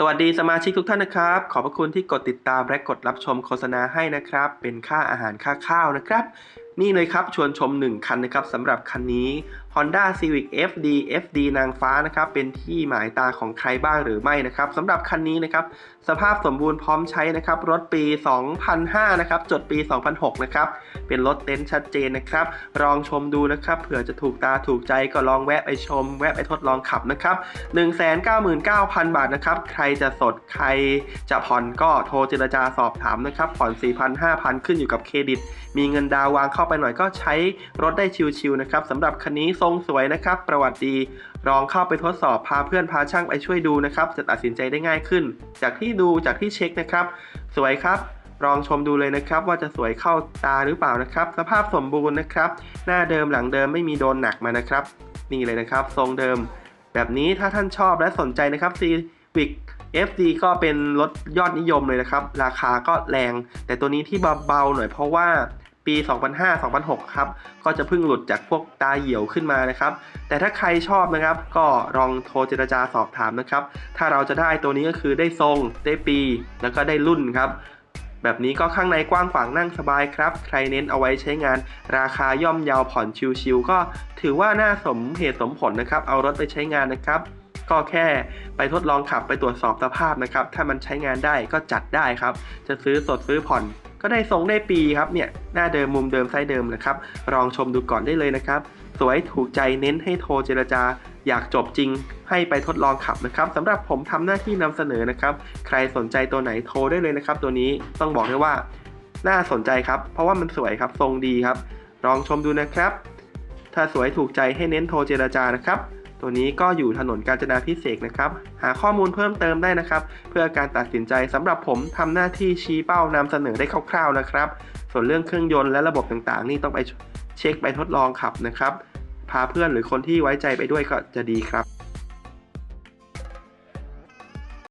สวัสดีสมาชิกทุกท่านนะครับ ขอบพระคุณที่กดติดตามและกดรับชมโฆษณาให้นะครับ เป็นค่าอาหารค่าข้าวนะครับ นี่เลยครับชวนชม 1 คันนะครับสำหรับคันนี้ Honda Civic FD FD นางฟ้านะครับเป็นที่หมายตาของใครบ้างหรือไม่นะครับสำหรับคันนี้นะครับสภาพสมบูรณ์พร้อมใช้นะครับรถปี 2005นะครับจดปี 2006นะครับเป็นรถเต็นท์ชัดเจนนะครับลองชมดูนะครับเผื่อจะถูกตาถูกใจก็ลองแวะไปชม แวะไปทดลองขับนะครับ199,000 บาทนะครับใครจะสดใครจะผ่อนก็โทรเจรจาสอบถามนะครับผ่อน 4,000 5,000 ขึ้นอยู่กับเครดิต มีเงินดาวน์วางเข้าไปหน่อยก็ใช้รถได้ชิวๆนะครับสำหรับคันนี้ทรงสวยนะครับ ประวัติดีลองเข้าไปทดสอบพาเพื่อนพาช่างไปช่วยดูนะครับ จะตัดสินใจได้ง่ายขึ้น จากที่ดูจากที่เช็คนะครับ สวยครับลองชมดูเลยนะครับ ว่าจะสวยเข้าตาหรือเปล่านะครับ สภาพสมบูรณ์นะครับ หน้าเดิมหลังเดิมไม่มีโดนหนักมานะครับ นี่เลยนะครับ ทรงเดิม แบบนี้ถ้าท่านชอบและสนใจนะครับ Civic FD ก็เป็นรถยอดนิยมเลยนะครับ ราคาก็แรง แต่ตัวนี้ที่เบาๆหน่อยเพราะว่า ปี 2005-2006 ครับ ก็จะเพิ่งหลุดจากพวกตาเหี่ยวขึ้นมานะครับ แต่ถ้าใครชอบนะครับ ก็ลองโทรเจรจาสอบถามนะครับ ถ้าเราจะได้ตัวนี้ก็คือได้ทรง ได้ปี แล้วก็ได้รุ่นครับแบบนี้ก็ข้างในกว้างขวางนั่งสบายครับ ใครเน้นเอาไว้ใช้งาน ราคาย่อมเยาวผ่อนชิวๆก็ถือว่าน่าสมเหตุสมผลนะครับ เอารถไปใช้งานนะครับ ก็แค่ไปทดลองขับไปตรวจสอบสภาพนะครับ ถ้ามันใช้งานได้ก็จัดได้ครับ จะซื้อสดซื้อผ่อน ก็ได้ทรงได้ปีครับเนี่ยหน้าเดิมมุมเดิมไซส์เดิมนะครับลองชมดูก่อนได้เลยนะครับสวยถูกใจเน้นให้โทรเจรจา อยากจบจริง ให้ไปทดลองขับนะครับสำหรับผมทำหน้าที่นำเสนอนะครับ ใครสนใจตัวไหนโทรได้เลยนะครับ ตัวนี้ต้องบอกได้ว่า น่าสนใจครับ เพราะว่ามันสวยครับทรงดีครับ ลองชมดูนะครับ ถ้าสวยถูกใจให้เน้นโทรเจรจานะครับ ตัวนี้ก็อยู่ถนนกาญจนาพิเศษนะครับ หาข้อมูลเพิ่มเติมได้นะครับ เพื่อการตัดสินใจสำหรับผมทำหน้าที่ชี้เป้านำเสนอได้คร่าวๆนะครับ ส่วนเรื่องเครื่องยนต์และระบบต่างๆ นี่ต้องไปเช็คไปทดลองขับนะครับ พาเพื่อนหรือคนที่ไว้ใจไปด้วยก็จะดีครับ